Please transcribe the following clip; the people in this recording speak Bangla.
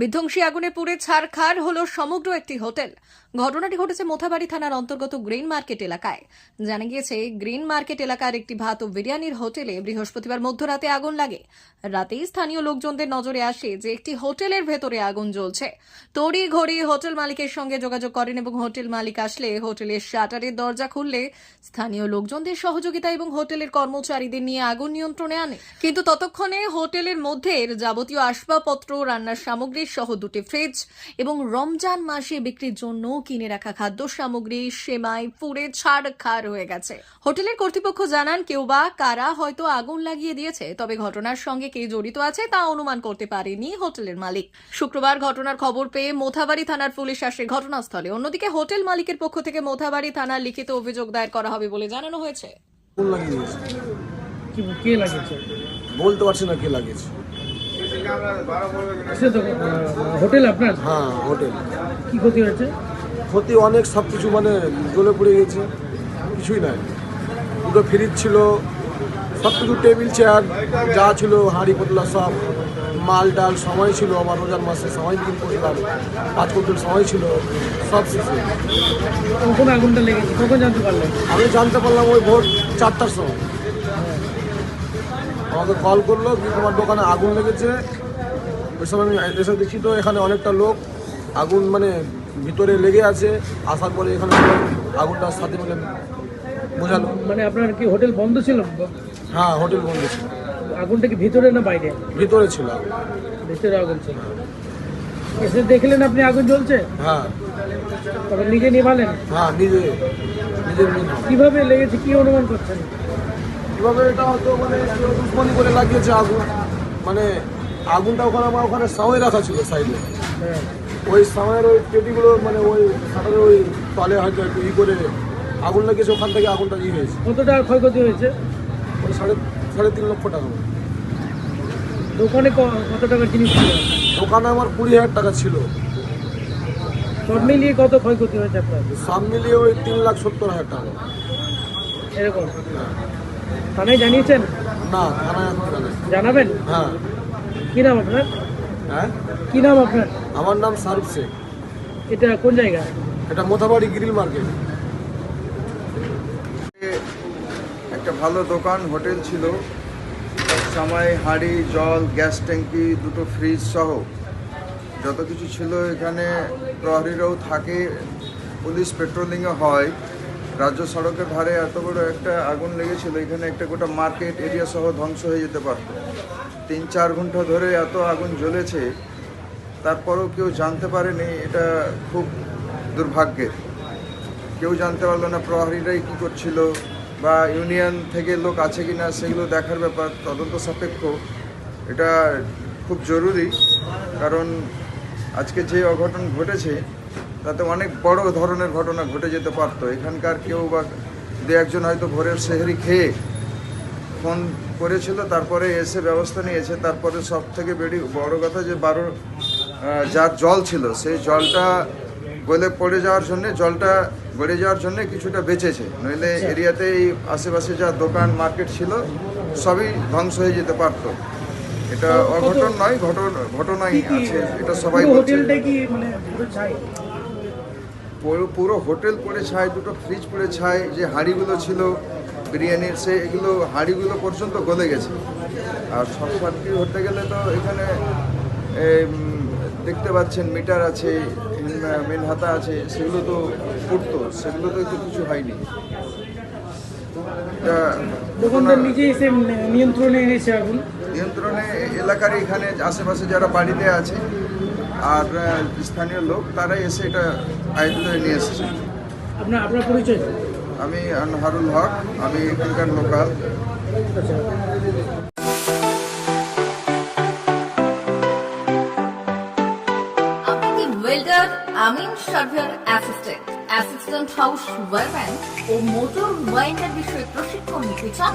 বিধ্বংসী আগুনে পুড়ে ছারখার হলো সমগ্র একটি হোটেল। ঘটনাটি ঘটেছে মোথাবাড়ি থানার অন্তর্গত গ্রিন মার্কেট এলাকায়। জানা গিয়েছে, গ্রিন মার্কেট এলাকার একটি ভাত ও বিরিয়ানির হোটেলে বৃহস্পতিবার মধ্যরাতে আগুন লাগে। রাতেই স্থানীয় লোকজনদের নজরে আসে যে একটি হোটেলের ভেতরে আগুন জ্বলছে। তড়ি ঘড়ি হোটেল মালিকের সঙ্গে যোগাযোগ করেন এবং হোটেল মালিক আসলে হোটেলের শাটারের দরজা খুললে স্থানীয় লোকজনদের সহযোগিতা এবং হোটেলের কর্মচারীদের নিয়ে আগুন নিয়ন্ত্রণে আনে। কিন্তু ততক্ষণে হোটেলের মধ্যে যাবতীয় আসবাবপত্র, রান্নার সামগ্রী সহ দুটি ফ্রিজ এবং রমজান মাসে বিক্রির জন্য কিনে রাখা খাদ্য সামগ্রী সেমাই পুড়ে ছাড়খাড় হয়ে গেছে। হোটেলের কর্তৃপক্ষ জানান কেউ বা কারা হয়তো আগুন লাগিয়ে দিয়েছে তবে ঘটনার সঙ্গে কে জড়িত আছে তা অনুমান করতে পারেনি হোটেলের মালিক। শুক্রবার ঘটনার খবর পেয়ে মোথাবাড়ি থানার পুলিশ আসে ঘটনাস্থলে। অন্যদিকে হোটেল মালিকের পক্ষ থেকে মোথাবাড়ি থানার লিখিত অভিযোগ দায়ের করা হবে বলে জানানো হয়েছে। কি লাগিয়েছে? বলতে পারছি না কে লাগিয়েছে। হোটেল আপনার? হ্যাঁ হোটেল। কি ক্ষতি হয়েছে? ক্ষতি অনেক সব কিছু মানে জ্বলে পড়ে গেছে। কিছুই নাই। দুটো ফ্রিজ ছিল সব কিছু টেবিল চেয়ার যা ছিল হাঁড়ি পতলা সব মাল ডাল সময় ছিল আমার রোজার মাসে সময় বিক্রি করছিলাম পাঁচ কুইন্টাল সময় ছিল সব শেষে কখন আগুনটা লেগেছে কখন জানতে আমি জানতে পারলাম ওই ভোর চারটার সময়। আমাকে কল করল কি তোমার দোকানে আগুন লেগেছে? ওই সময় আমি এসে দেখি তো এখানে অনেকটা লোক আগুন মানে ভিতরে লেগে আছে। আসার পরে এখানে সবাই আগুনটার সাথে মিলে বোঝালো। মানে আপনার কি হোটেল বন্ধ ছিল? হ্যাঁ হোটেল বন্ধ ছিল। আগুনটা কি ভিতরে না বাইরে? ভিতরে ছিল ভিতরে আগুন ছিল। এসে দেখলেন আপনি আগুন জ্বলছে? হ্যাঁ। তবে নিজে নিভালেন? হ্যাঁ নিজে নিজের নিজে কীভাবে লেগেছে কি অনুমান করছেন? কীভাবে এটা হয়তো মানে দুশ্মনী করে লাগিয়েছে আগুন? মানে আগুনটা ওখানে আমার ওখানে সাময় রাখা ছিল সাইডে। হ্যাঁ ওই সময়ের ওই পেটিগুলো মানে ওই শাটারের ওই তলে হয়তো একটু ই করে আগুন লাগিয়েছে ওখান থেকে আগুনটা ই হয়েছে। কত টাকা ক্ষয়ক্ষতি হয়েছে? ওই সাড়ে সাড়ে তিন লক্ষ টাকা। দোকানে কত টাকার জিনিস দোকানে আমার কুড়ি হাজার টাকা ছিল। সব মিলিয়ে কত ক্ষয়ক্ষতি হয়েছে আপনার? সব মিলিয়ে ওই তিন লাখ সত্তর হাজার টাকা। এরকম? থানায় জানিয়েছেন? না থানায় জানাবেন? হ্যাঁ। কি নাম আপনার? হ্যাঁ? কি নাম আপনার? আমার নাম শাহরুখ শেখ। এটা কোন জায়গা? এটা মোথাবাড়ি গ্রিল মার্কেট। একটা ভালো দোকান হোটেল ছিল। সময় হাঁড়ি জল গ্যাস ট্যাঙ্কি দুটো ফ্রিজ সহ। যত কিছু ছিল এখানে প্রহরীরাও থাকে। পুলিশ পেট্রোলিংও হয়। রাজ্য সড়কের ধারে এত বড় একটা আগুন লেগেছিল, এখানে একটা গোটা মার্কেট এরিয়া সহ ধ্বংস হয়ে যেতে পারত। তিন চার ঘণ্টা ধরে এত আগুন জ্বলেছে, তারপরেও কেউ জানতে পারেনি এটা খুব দুর্ভাগ্যের। কেউ জানতে পারল না প্রহরীরাই কী করছিল বা ইউনিয়ন থেকে লোক আছে কি না সেগুলো দেখার ব্যাপার, তদন্ত সাপেক্ষ। এটা খুব জরুরি, কারণ আজকে যে অঘটন ঘটেছে তাতে অনেক বড় ধরনের ঘটনা ঘটে যেতে পারতো। এখানকার কেউ বা দু একজন হয়তো ভোরের সেহরি খেয়ে ফোন করেছিল তারপরে এসে ব্যবস্থা নিয়েছে তারপরে সব থেকে বেড়ি বড় কথা যে বারো যার জল ছিল সেই জলটা গলে পড়ে যাওয়ার জন্য জলটা গড়ে যাওয়ার জন্য কিছুটা বেঁচেছে। নইলে এরিয়াতে এই আশেপাশে যা দোকান মার্কেট ছিল সবই ধ্বংস হয়ে যেতে পারত। এটা অঘটন নয় ঘটন ঘটনাই আছে এটা সবাই বলছে। পুরো পুরো হোটেল পড়ে ছাই দুটো ফ্রিজ পড়ে ছাই যে হাঁড়িগুলো ছিল বিরিয়ানির সে এগুলো হাঁড়িগুলো পর্যন্ত গলে গেছে। আর সার্কিট হতে গেলে তো এখানে দেখতে পাচ্ছেন মিটার আছে মেন হাতা আছে সেগুলো তো পড়তো সেগুলো তো একটু কিছু হয়নি। দোকানদার নিয়ন্ত্রণে এনেছে আগুন। নিয়ন্ত্রণে এলাকার এখানে আশেপাশে যারা বাড়িতে আছে আর স্থানীয় লোক তারাই এসে এটা আয়ত্তে নিয়ে এসেছে। আপনার আপনার পরিচয়? আমি আনহারুল হক আমি এখানকার লোকাল। আচ্ছা। আপনি কি ওয়েল্ডার আমিন surveyor assistant assistant house wireman ও মোটর ওয়াইন্ডার বিষয়ে প্রশিক্ষণ নিতে চান?